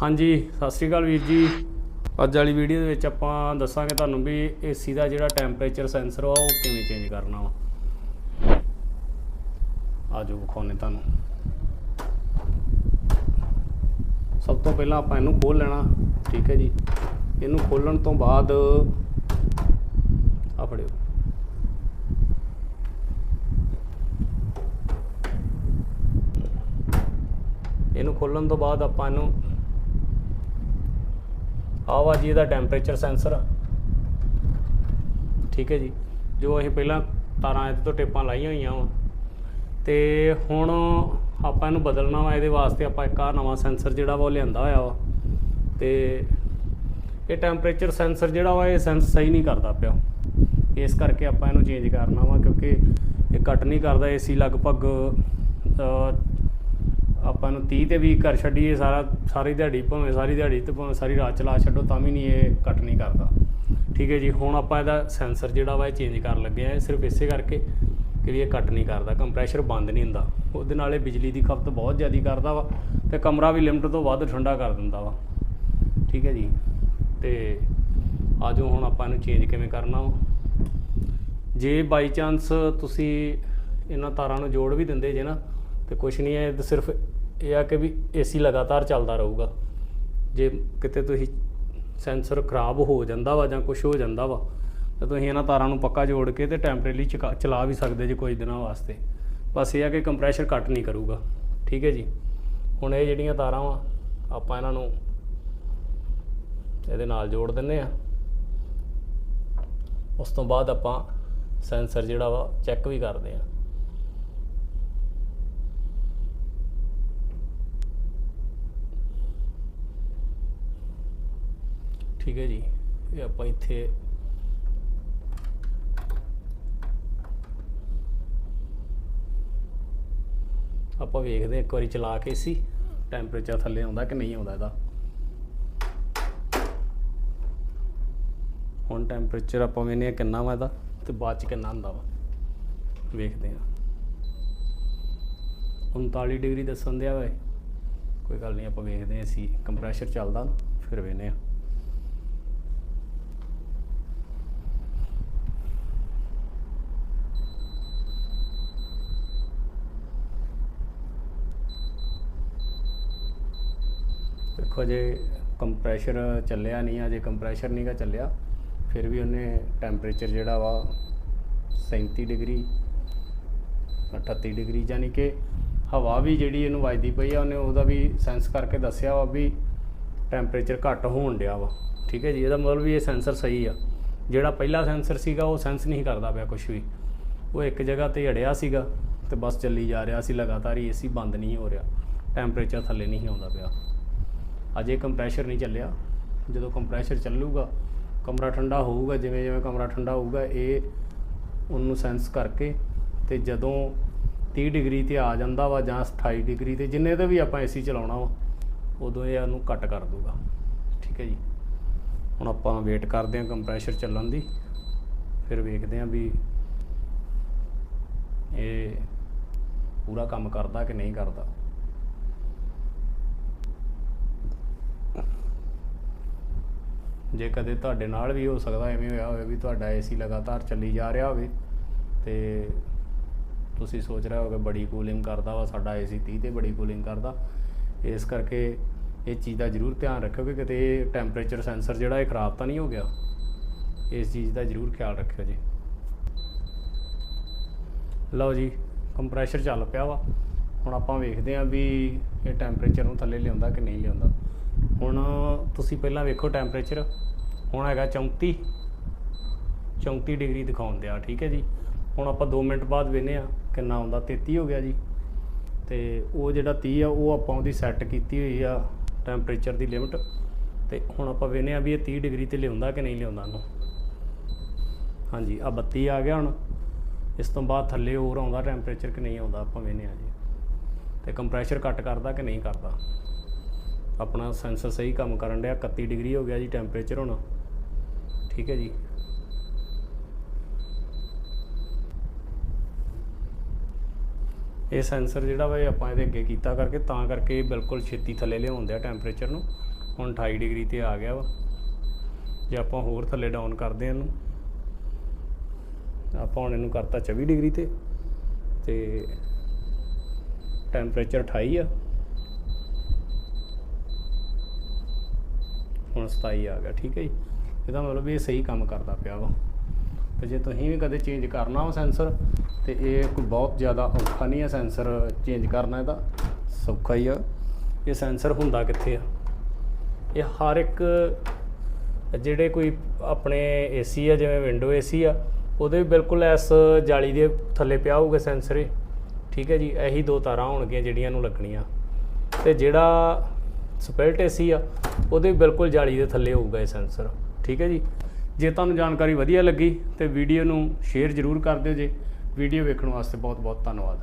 ਹਾਂਜੀ, ਸਤਿ ਸ਼੍ਰੀ ਅਕਾਲ ਵੀਰ ਜੀ। ਅੱਜ ਵਾਲੀ ਵੀਡੀਓ ਦੇ ਵਿੱਚ ਆਪਾਂ ਦੱਸਾਂਗੇ ਤੁਹਾਨੂੰ ਵੀ ਏਸੀ ਦਾ ਜਿਹੜਾ ਟੈਂਪਰੇਚਰ ਸੈਂਸਰ ਆ, ਉਹ ਕਿਵੇਂ ਚੇਂਜ ਕਰਨਾ ਵਾ। ਆਜੋ ਵਿਖਾਉਣੇ ਤੁਹਾਨੂੰ। ਸਭ ਤੋਂ ਪਹਿਲਾਂ ਆਪਾਂ ਇਹਨੂੰ ਖੋਲ ਲੈਣਾ, ਠੀਕ ਹੈ ਜੀ। ਇਹਨੂੰ ਖੋਲਣ ਤੋਂ ਬਾਅਦ ਆ ਫੜਿਓ। ਇਹਨੂੰ ਖੋਲਣ ਤੋਂ ਬਾਅਦ ਆਪਾਂ ਇਹਨੂੰ ਆਹ ਵਾ ਜੀ, ਇਹਦਾ ਟੈਂਪਰੇਚਰ ਸੈਂਸਰ ਠੀਕ ਹੈ ਜੀ। ਜੋ ਅਸੀਂ ਪਹਿਲਾਂ ਤਾਰਾਂ ਇਹਦੇ ਤੋਂ ਟੇਪਾਂ ਲਾਈਆਂ ਹੋਈਆਂ ਵਾ। ਤੇ ਹੁਣ ਆਪਾਂ ਇਹਨੂੰ ਬਦਲਣਾ ਵਾ, ਇਹਦੇ ਵਾਸਤੇ ਆਪਾਂ ਇੱਕ ਆ ਨਵਾਂ ਸੈਂਸਰ ਜਿਹੜਾ ਵਾ ਉਹ ਲਿਆਂਦਾ ਹੋਇਆ ਵਾ। ਤੇ ਇਹ ਟੈਂਪਰੇਚਰ ਸੈਂਸਰ ਜਿਹੜਾ ਵਾ, ਇਹ ਸੈਂਸ ਸਹੀ ਨਹੀਂ ਕਰਦਾ ਪਿਆ। ਇਸ ਕਰਕੇ ਆਪਾਂ ਇਹਨੂੰ ਚੇਂਜ ਕਰਨਾ ਵਾ, ਕਿਉਂਕਿ ਇਹ ਕੱਟ ਨਹੀਂ ਕਰਦਾ ਏਸੀ ਲਗਭਗ ਆਪਾਂ ਨੂੰ 30 ਤੇ ਵੀ ਘਰ ਛੱਡੀਏ, ਸਾਰਾ, ਸਾਰੀ ਦਿਹਾੜੀ ਭਾਵੇਂ ਸਾਰੀ ਦਿਹਾੜੀ ਤੇ ਭਾਵੇਂ ਸਾਰੀ ਰਾਤ ਚਲਾ ਛੱਡੋ, ਤਾਂ ਵੀ ਨਹੀਂ ਇਹ ਕੱਟ ਨਹੀਂ ਕਰਦਾ। ਠੀਕ ਹੈ ਜੀ, ਹੁਣ ਆਪਾਂ ਇਹਦਾ ਸੈਂਸਰ ਜਿਹੜਾ ਵਾ ਇਹ ਚੇਂਜ ਕਰਨ ਲੱਗੇ ਆ ਸਿਰਫ ਇਸੇ ਕਰਕੇ ਕਿ ਵੀ ਇਹ ਕੱਟ ਨਹੀਂ ਕਰਦਾ ਕੰਪਰੈਸ਼ਰ ਬੰਦ ਨਹੀਂ ਹੁੰਦਾ। ਉਹਦੇ ਨਾਲ ਇਹ ਬਿਜਲੀ ਦੀ ਖਪਤ ਬਹੁਤ ਜ਼ਿਆਦਾ ਕਰਦਾ ਵਾ ਤੇ ਕਮਰਾ ਵੀ ਲਿਮਟ ਤੋਂ ਵੱਧ ਠੰਡਾ ਕਰ ਦਿੰਦਾ ਵਾ। ਠੀਕ ਹੈ ਜੀ, ਤੇ ਆਜੋ ਹੁਣ ਆਪਾਂ ਇਹਨੂੰ ਚੇਂਜ ਕਿਵੇਂ ਕਰਨਾ ਵਾ। ਜੇ ਬਾਈ ਚਾਂਸ ਤੁਸੀਂ ਇਹਨਾਂ ਤਾਰਾਂ ਨੂੰ ਜੋੜ ਵੀ ਦਿੰਦੇ ਜੇ ਨਾ, ਤੇ ਕੁਛ ਨਹੀਂ ਹੈ, ਇਹ ਤਾਂ ਸਿਰਫ ਇਹ ਆ ਕਿ ਵੀ ਏਸੀ ਲਗਾਤਾਰ ਚੱਲਦਾ ਰਹੂਗਾ। ਜੇ ਕਿਤੇ ਤੁਸੀਂ ਸੈਂਸਰ ਖਰਾਬ ਹੋ ਜਾਂਦਾ ਵਾ ਜਾਂ ਕੁਝ ਹੋ ਜਾਂਦਾ ਵਾ, ਤਾਂ ਤੁਸੀਂ ਇਹਨਾਂ ਤਾਰਾਂ ਨੂੰ ਪੱਕਾ ਜੋੜ ਕੇ ਤੇ ਟੈਂਪਰੇਰੀ ਚਲਾ ਵੀ ਸਕਦੇ ਜੇ ਕੁਝ ਦਿਨਾਂ ਵਾਸਤੇ। ਬਸ ਇਹ ਆ ਕਿ ਕੰਪਰੈਸ਼ਰ ਕੱਟ ਨਹੀਂ ਕਰੂਗਾ। ਠੀਕ ਹੈ ਜੀ? ਹੁਣ ਇਹ ਜਿਹੜੀਆਂ ਤਾਰਾਂ ਵਾ, ਆਪਾਂ ਇਹਨਾਂ ਨੂੰ ਇਹਦੇ ਨਾਲ ਜੋੜ ਦਿੰਨੇ ਆ ਉਸ ਤੋਂ ਬਾਅਦ ਆਪਾਂ ਸੈਂਸਰ ਜਿਹੜਾ ਵਾ, ਚੈੱਕ ਵੀ ਕਰਦੇ ਆ ਠੀਕ ਹੈ ਜੀ। ਇਹ ਆਪਾਂ ਇੱਥੇ ਆਪਾਂ ਵੇਖਦੇ ਹਾਂ ਇੱਕ ਵਾਰੀ ਚਲਾ ਕੇ ਸੀ। ਟੈਂਪਰੇਚਰ ਥੱਲੇ ਆਉਂਦਾ ਕਿ ਨਹੀਂ ਆਉਂਦਾ ਇਹਦਾ। ਹੁਣ ਟੈਂਪਰੇਚਰ ਆਪਾਂ ਵੇਖਦੇ ਹਾਂ ਕਿੰਨਾ ਵਾ ਇਹਦਾ ਤੇ ਬਾਅਦ ਚ ਕਿੰਨਾ ਹੁੰਦਾ ਵਾ। ਵੇਖਦੇ ਹਾਂ। 39 ਡਿਗਰੀ ਦੱਸਣ ਦਿਆ ਵੇ ਕੋਈ ਗੱਲ ਨਹੀਂ ਆਪਾਂ ਵੇਖਦੇ ਹਾਂ ਅਸੀਂ ਕੰਪਰੈਸ਼ਰ ਚੱਲਦਾ ਨਾ, ਫਿਰ ਵੇਖਦੇ ਹਾਂ। ਦੇਖੋ ਜੇ ਕੰਪਰੈਸ਼ਰ ਚੱਲਿਆ ਨਹੀਂ ਆ ਜੇ ਕੰਪਰੈਸ਼ਰ ਨਹੀਂਗਾ ਚੱਲਿਆ। ਫਿਰ ਵੀ ਉਹਨੇ ਟੈਂਪਰੇਚਰ ਜਿਹੜਾ ਵਾ 37 ਡਿਗਰੀ 38 ਡਿਗਰੀ ਯਾਨੀ ਕਿ ਹਵਾ ਵੀ ਜਿਹੜੀ ਇਹਨੂੰ ਵੱਜਦੀ ਪਈ ਆ, ਉਹਨੇ ਉਹਦਾ ਵੀ ਸੈਂਸ ਕਰਕੇ ਦੱਸਿਆ ਵਾ ਵੀ ਟੈਂਪਰੇਚਰ ਘੱਟ ਹੋਣ ਡਿਆ ਵਾ। ਠੀਕ ਹੈ ਜੀ, ਇਹਦਾ ਮਤਲਬ ਵੀ ਇਹ ਸੈਂਸਰ ਸਹੀ ਆ। ਜਿਹੜਾ ਪਹਿਲਾ ਸੈਂਸਰ ਸੀਗਾ, ਉਹ ਸੈਂਸ ਨਹੀਂ ਕਰਦਾ ਪਿਆ ਕੁਝ ਵੀ। ਉਹ ਇੱਕ ਜਗ੍ਹਾ ਤੇ ਅੜਿਆ ਸੀਗਾ ਤੇ ਬਸ ਚੱਲੀ ਜਾ ਰਿਹਾ ਸੀ, ਲਗਾਤਾਰ ਹੀ ਏਸੀ ਬੰਦ ਨਹੀਂ ਹੋ ਰਿਹਾ। ਟੈਂਪਰੇਚਰ ਥੱਲੇ ਨਹੀਂ ਆਉਂਦਾ ਪਿਆ। ਅਜੇ ਕੰਪਰੈਸ਼ਰ ਨਹੀਂ ਚੱਲਿਆ। ਜਦੋਂ ਕੰਪਰੈਸ਼ਰ ਚੱਲੂਗਾ, ਕਮਰਾ ਠੰਡਾ ਹੋਊਗਾ, ਜਿਵੇਂ ਜਿਵੇਂ ਕਮਰਾ ਠੰਡਾ ਹੋਊਗਾ, ਇਹ ਉਹਨੂੰ ਸੈਂਸ ਕਰਕੇ ਤੇ ਜਦੋਂ 30 ਡਿਗਰੀ ਤੇ ਆ ਜਾਂਦਾ ਵਾ ਜਾਂ 28 ਡਿਗਰੀ ਤੇ, ਜਿੰਨੇ ਤੇ ਵੀ ਆਪਾਂ ਏਸੀ ਚਲਾਉਣਾ ਵਾ, ਉਦੋਂ ਇਹ ਉਹਨੂੰ ਕੱਟ ਕਰ ਦੂਗਾ ਠੀਕ ਹੈ ਜੀ? ਹੁਣ ਆਪਾਂ ਵੇਟ ਕਰਦੇ ਹਾਂ ਕੰਪਰੈਸ਼ਰ ਚੱਲਣ ਦੀ, ਫਿਰ ਵੇਖਦੇ ਹਾਂ ਵੀ ਇਹ ਪੂਰਾ ਕੰਮ ਕਰਦਾ ਕਿ ਨਹੀਂ ਕਰਦਾ। ਜੇ ਕਦੇ ਤੁਹਾਡੇ ਨਾਲ ਵੀ ਹੋ ਸਕਦਾ, ਐਵੇਂ ਹੋਇਆ ਹੋਵੇ ਵੀ ਤੁਹਾਡਾ ਏਸੀ ਲਗਾਤਾਰ ਚੱਲੀ ਜਾ ਰਿਹਾ ਹੋਵੇ ਤੇ ਤੁਸੀਂ ਸੋਚ ਰਹੇ ਹੋਗੇ ਬੜੀ ਕੂਲਿੰਗ ਕਰਦਾ ਵਾ, ਸਾਡਾ ਏਸੀ 30 ਤੇ ਬੜੀ ਕੂਲਿੰਗ ਕਰਦਾ। ਇਸ ਕਰਕੇ ਇਹ ਚੀਜ਼ ਦਾ ਜ਼ਰੂਰ ਧਿਆਨ ਰੱਖਿਓ ਕਿ ਕਿਤੇ ਇਹ ਟੈਂਪਰੇਚਰ ਸੈਂਸਰ ਜਿਹੜਾ ਇਹ ਖਰਾਬ ਤਾਂ ਨਹੀਂ ਹੋ ਗਿਆ। ਇਸ ਚੀਜ਼ ਦਾ ਜ਼ਰੂਰ ਖਿਆਲ ਰੱਖਿਓ ਜੀ। ਲਓ ਜੀ ਕੰਪਰੈਸ਼ਰ ਚੱਲ ਪਿਆ ਵਾ। ਹੁਣ ਆਪਾਂ ਵੇਖਦੇ ਹਾਂ ਵੀ ਇਹ ਟੈਂਪਰੇਚਰ ਨੂੰ ਥੱਲੇ ਲਿਆਉਂਦਾ ਕਿ ਨਹੀਂ ਲਿਆਉਂਦਾ। ਹੁਣ ਤੁਸੀਂ ਪਹਿਲਾਂ ਵੇਖੋ ਟੈਂਪਰੇਚਰ ਹੁਣ ਹੈਗਾ 34 34 ਡਿਗਰੀ ਦਿਖਾਉਣ ਦਿਆ ਠੀਕ ਹੈ ਜੀ। ਹੁਣ ਆਪਾਂ 2 ਮਿੰਟ ਬਾਅਦ ਵੇਨੇ ਆ ਕਿੰਨਾ ਆਉਂਦਾ। 33 ਹੋ ਗਿਆ ਜੀ। ਤੇ ਉਹ ਜਿਹੜਾ 30 ਆ, ਉਹ ਆਪਾਂ ਉਹਦੀ ਸੈੱਟ ਕੀਤੀ ਹੋਈ ਆ ਟੈਂਪਰੇਚਰ ਦੀ ਲਿਮਟ ਤੇ ਹੁਣ ਆਪਾਂ ਵੇਨੇ ਆ ਵੀ ਇਹ 30 ਡਿਗਰੀ ਤੇ ਲਿਆਉਂਦਾ ਕਿ ਨਹੀਂ ਲਿਆਉਂਦਾ ਇਹਨੂੰ ਹਾਂਜੀ ਆ 32 ਆ ਗਿਆ ਹੁਣ। ਇਸ ਤੋਂ ਬਾਅਦ ਥੱਲੇ ਹੋਰ ਆਉਂਦਾ ਟੈਂਪਰੇਚਰ ਕਿ ਨਹੀਂ ਆਉਂਦਾ, ਆਪਾਂ ਵੇਨੇ ਆ ਜੀ। ਤੇ ਕੰਪਰੈਸ਼ਰ ਕੱਟ ਕਰਦਾ ਕਿ ਨਹੀਂ ਕਰਦਾ। ਆਪਣਾ ਸੈਂਸਰ ਸਹੀ ਕੰਮ ਕਰਨ ਡਿਆ 31 ਡਿਗਰੀ ਹੋ ਗਿਆ ਜੀ ਟੈਂਪਰੇਚਰ ਹੁਣ। ਠੀਕ ਹੈ ਜੀ। ਇਹ ਸੈਂਸਰ ਜਿਹੜਾ ਵਾ ਆਪਾਂ ਇਹਦੇ ਅੱਗੇ ਕੀਤਾ ਕਰਕੇ, ਤਾਂ ਕਰਕੇ ਬਿਲਕੁਲ ਛੇਤੀ ਥੱਲੇ ਲਿਆਉਂਦੇ ਆ ਟੈਂਪਰੇਚਰ ਨੂੰ। ਹੁਣ 28 ਡਿਗਰੀ ਤੇ ਆ ਗਿਆ ਵਾ। ਜੇ ਆਪਾਂ ਹੋਰ ਥੱਲੇ ਡਾਊਨ ਕਰਦੇ ਹਾਂ ਇਹਨੂੰ, ਆਪਾਂ ਹੁਣ ਇਹਨੂੰ ਕਰਤਾ 24 ਡਿਗਰੀ ਤੇ। ਤੇ ਟੈਂਪਰੇਚਰ 28 ਆ। ਹੁਣ 27 ਆ ਗਿਆ, ਠੀਕ ਹੈ ਜੀ। ਇਹਦਾ ਮਤਲਬ ਇਹ ਸਹੀ ਕੰਮ ਕਰਦਾ ਪਿਆ ਵਾ। ਤੇ ਜੇ ਤੁਸੀਂ ਵੀ ਕਦੇ ਚੇਂਜ ਕਰਨਾ ਹੋ ਸੈਂਸਰ ਤੇ ਇਹ ਕੋਈ ਬਹੁਤ ਜ਼ਿਆਦਾ ਔਖਾ ਨਹੀਂ ਹੈ ਸੈਂਸਰ ਚੇਂਜ ਕਰਨਾ ਇਹਦਾ। ਸੌਖਾ ਹੀ ਆ। ਇਹ ਸੈਂਸਰ ਹੁੰਦਾ ਕਿੱਥੇ ਆ? ਇਹ ਹਰ ਇੱਕ ਜਿਹੜੇ ਕੋਈ ਆਪਣੇ ਏਸੀ ਆ, ਜਿਵੇਂ ਵਿੰਡੋ ਏਸੀ ਆ, ਉਹਦੇ ਵੀ ਬਿਲਕੁਲ ਇਸ ਜਾਲੀ ਦੇ ਥੱਲੇ ਪਿਆ ਹੋਊਗਾ ਸੈਂਸਰ ਠੀਕ ਹੈ ਜੀ, ਇਹੀ ਦੋ ਤਾਰਾਂ ਹੋਣਗੀਆਂ ਜਿਹੜੀਆਂ ਨੂੰ ਲੱਗਣੀਆਂ। ਤੇ ਜਿਹੜਾ ਸਪਿਲਟ ਏਸੀ ਆ, ਉਹਦੇ ਬਿਲਕੁਲ ਜਾਲੀ ਦੇ ਥੱਲੇ ਹੋਊਗਾ ਇਹ ਸੈਂਸਰ। ਠੀਕ ਹੈ ਜੀ? ਜੇ ਤੁਹਾਨੂੰ ਜਾਣਕਾਰੀ ਵਧੀਆ ਲੱਗੀ ਤੇ ਵੀਡੀਓ ਨੂੰ ਸ਼ੇਅਰ ਜ਼ਰੂਰ ਕਰ ਦਿਓ ਜੇ। ਵੀਡੀਓ ਵੇਖਣ ਵਾਸਤੇ ਬਹੁਤ ਬਹੁਤ ਧੰਨਵਾਦ।